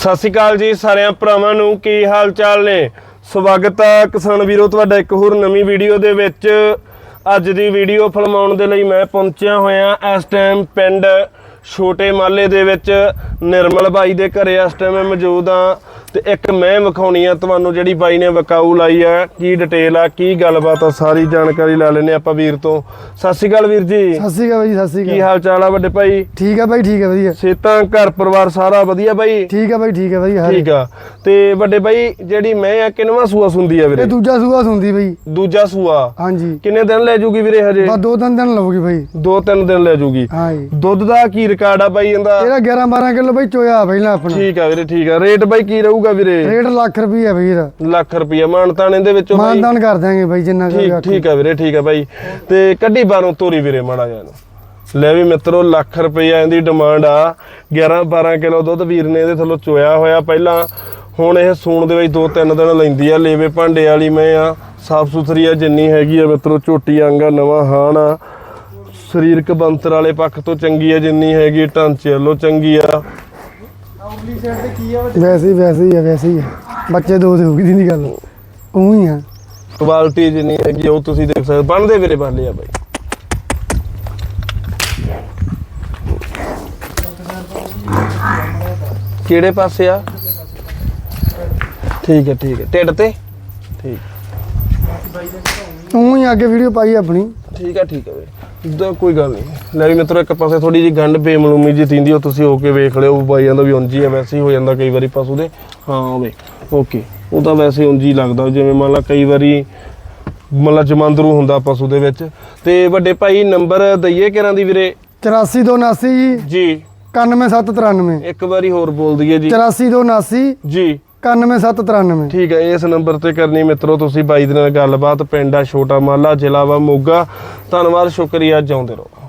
ਸਤਿ ਸ਼੍ਰੀ ਅਕਾਲ ਜੀ ਸਾਰਿਆਂ ਭਰਾਵਾਂ ਨੂੰ, ਕੀ ਹਾਲ ਚਾਲ ਨੇ? ਸਵਾਗਤ ਹੈ ਕਿਸਾਨ ਵੀਰੋ, ਤੁਹਾਡਾ ਇੱਕ ਹੋਰ ਨਵੀਂ ਵੀਡੀਓ ਦੇ ਵਿੱਚ। ਅੱਜ ਦੀ ਵੀਡੀਓ ਫਿਲਮਾਉਣ ਦੇ ਲਈ ਮੈਂ ਪਹੁੰਚਿਆ ਹੋਇਆ ਇਸ ਟਾਈਮ ਪਿੰਡ ਛੋਟੇ ਮਾਲੇ ਦੇ ਵਿੱਚ। ਨਿਰਮਲ ਬਾਈ ਦੇ ਘਰੇ ਇਸ ਟਾਈਮ ਮੈਂ ਮੌਜੂਦ ਆ ਤੇ ਇੱਕ ਮੈਂ ਵਿਖਾਉਣੀ ਆ ਤੁਹਾਨੂੰ ਜਿਹੜੀ ਬਾਈ ਨੇ ਵਕਾਊ ਲਾਈ ਆ ਕੀ ਡਿਟੇਲ ਆ ਕੀ ਗੱਲਬਾਤ ਆ ਸਾਰੀ ਜਾਣਕਾਰੀ ਲੈ ਲੈਨੇ ਆਪਾਂ ਵੀਰ ਤੋਂ। ਸਤਿ ਸ਼੍ਰੀ ਅਕਾਲ ਵੀਰ ਜੀ। ਸਤਿ ਸ਼੍ਰੀ ਅਕਾਲ ਬਾਈ ਸਤਿ ਸ਼੍ਰੀ ਕੀ ਅਕਾਲ। ਹਾਲ ਚਾਲ ਆ ਵੱਡੇ ਭਾਈ? ਠੀਕ ਆ ਬਾਈ ਠੀਕ ਆ ਵਧੀਆ। ਸੇਤਾਂ ਘਰ ਪਰਿਵਾਰ ਸਾਰਾ ਵਧੀਆ ਬਾਈ? ਠੀਕ ਆ ਬਾਈ ਠੀਕ ਆ ਵਧੀਆ ਠੀਕ ਆ। ਤੇ ਵੱਡੇ ਬਾਈ ਜਿਹੜੀ ਮੈਂ ਆ ਕਿੰਨਵਾ ਸੂਆ ਸੁੰਦੀ ਆ ਇਹ ਵੀਰੇ ਦੂਜਾ ਸੂਆ ਸੁੰਦੀ ਬਾਈ। ਦੂਜਾ ਸੂਆ? ਹਾਂਜੀ। ਕਿੰਨੇ ਦਿਨ ਲੈ ਜੂਗੀ ਵੀਰੇ ਹਜੇ? ਬਸ ਦੋ ਤਿੰਨ ਦਿਨ ਲਵੋਗੀ ਬਾਈ। ਦੋ ਤਿੰਨ ਦਿਨ ਲੈ ਜੂਗੀ। ਹਾਂ ਜੀ। ਦੁੱਧ ਦਾ ਕੀ ਰਿਕਾਰਡ ਆ ਬਾਈ ਇਹਦਾ? ਇਹਦਾ 11 12 ਕਿਲੋ ਬਾਈ ਚੋਇਆ ਪਹਿਲਾਂ ਆਪਣਾ। ਠੀਕ ਆ ਵੀਰੇ ਠੀਕ ਆ। ਰੇਟ ਬਾਈ ਕੀ ਰਹੂਗਾ ਵੀਰੇ? ਰੇਟ ਲੱਖ ਰੁਪਈਆ ਇਹਦਾ ਲੱਖ ਰੁਪਈਆ ਮਾਨਤਾਨ ਇਹਦੇ ਵਿੱਚੋਂ ਬਾਈ? ਮਾਨਦਾਨ ਕਰ ਦਾਂਗੇ ਬਾਈ ਜਿੰਨਾ ਠੀਕ ਠੀਕ ਆ ਵੀਰੇ ਠੀਕ ਆ ਬਾਈ। ਤੇ ਕੱਢੀ ਬਾਹਰੋਂ ਤੋਰੀ ਵੀਰੇ ਮਾੜਾ ਜਿਹਾ ਇਹਨੂੰ। ਲੈ ਵੀ ਮਿੱਤਰੋ ਲੱਖ ਰੁਪਈਆ ਇਹਦੀ ਡਿਮਾਂਡ ਆ। 11 12 ਕਿਲੋ ਦੁੱਧ ਵੀਰ ਨੇ ਇਹਦੇ ਥੱਲੋਂ ਚੋਇਆ ਹੋਇਆ ਪਹਿਲਾਂ। ਹੁਣ ਇਹ ਸੂਣ ਦੇ ਵਿੱਚ ਦੋ ਤਿੰਨ ਦਿਨ ਲੈਂਦੀ ਆ। ਲੇਵੇ ਭਾਂਡੇ ਵਾਲੀ ਮੈਂ ਆ। ਸਾਫ਼ ਸੁਥਰੀ ਆ ਜਿੰਨੀ ਹੈਗੀ ਆ ਮਿੱਤਰੋ ਝੋਟੀ ਅੰਗਾ ਨਵਾਂ ਹਾਣ ਆ। ਸਰੀਰਕ ਬੰਤਰ ਵਾਲੇ ਪੱਖ ਤੋਂ ਚੰਗੀ ਆ ਜਿੰਨੀ ਹੈਗੀ ਢਾਂਚੇ ਵੱਲੋਂ ਚੰਗੀ ਆ। ਵੈਸੇ ਹੀ ਵੈਸੇ ਹੀ ਆ ਵੈਸੇ ਹੀ ਆ। ਬੱਚੇ ਦੋ ਦੇ ਹੋ ਗਈ ਦੀ ਗੱਲ। ਉਹ ਹੀ ਆ। ਕੁਆਲਿਟੀ ਜਿੰਨੀ ਹੈਗੀ ਉਹ ਤੁਸੀਂ ਦੇਖ ਸਕਦੇ ਬਣਦੇ ਵੀਰੇ ਬਾਲੇ ਆ ਬਾਈ। ਕਿਹੜੇ ਪਾਸੇ ਆ? ਠੀਕ ਹੈ ਠੀਕ ਹੈ। ਢਿੱਡ ਤੇ? ਠੀਕ। ਉਹ ਹੀ ਅੱਗੇ ਵੀਡੀਓ ਪਾਈ ਆਪਣੀ। ਠੀਕ ਹੈ ਠੀਕ ਹੈ ਵੀਰੇ। ਦਾ ਕੋਈ ਗੱਲ ਨਹੀਂ ਲੈ ਵੀ ਮਿੱਤਰੋ ਇੱਕ ਪਾਸੇ ਥੋੜੀ ਜੀ ਗੰਢ ਬੇਮਲੂਮੀ ਜੀ ਤਿੰਦੀ ਉਹ ਤੁਸੀਂ ਹੋ ਕੇ ਵੇਖ ਲਿਓ ਬਾਈ ਜਾਂਦਾ ਵੀ ਉਂਝ ਹੀ ਆ ਵੈਸੇ ਹੀ ਹੋ ਜਾਂਦਾ ਕਈ ਵਾਰੀ ਪਸ਼ੂ ਦੇ। ਹਾਂ ਵੇ ਓਕੇ। ਉਹ ਤਾਂ ਵੈਸੇ ਉਂਝ ਹੀ ਲੱਗਦਾ ਜਿਵੇਂ ਮੰਨ ਲਾ ਕਈ ਵਾਰੀ ਮਤਲਬ ਜਮਾਂਦਰੂ ਹੁੰਦਾ ਪਸ਼ੂ ਦੇ ਵਿੱਚ। ਤੇ ਵੱਡੇ ਭਾਈ ਨੰਬਰ ਦਈਏ ਕਿਰਾਂ ਦੀ ਵੀਰੇ? 8479 ਜੀ। ਜੀ 91793 ਇੱਕ ਵਾਰੀ ਹੋਰ ਬੋਲ ਦਈਏ ਜੀ। 8479 ਜੀ। 91793 ਠੀਕ ਹੈ, ਇਸ ਨੰਬਰ ਤੇ ਕਰਨੀ ਮਿੱਤਰੋ, ਤੁਸੀਂ ਬਾਈ ਦੇ ਨਾਲ ਗੱਲਬਾਤ, ਪਿੰਡ ਆ, ਛੋਟਾ ਮਾਲਾ, ਜ਼ਿਲ੍ਹਾ ਵਾ, ਮੋਗਾ। ਧੰਨਵਾਦ, ਸ਼ੁਕਰੀਆ, ਜਿਉਂਦੇ ਰਹੋ।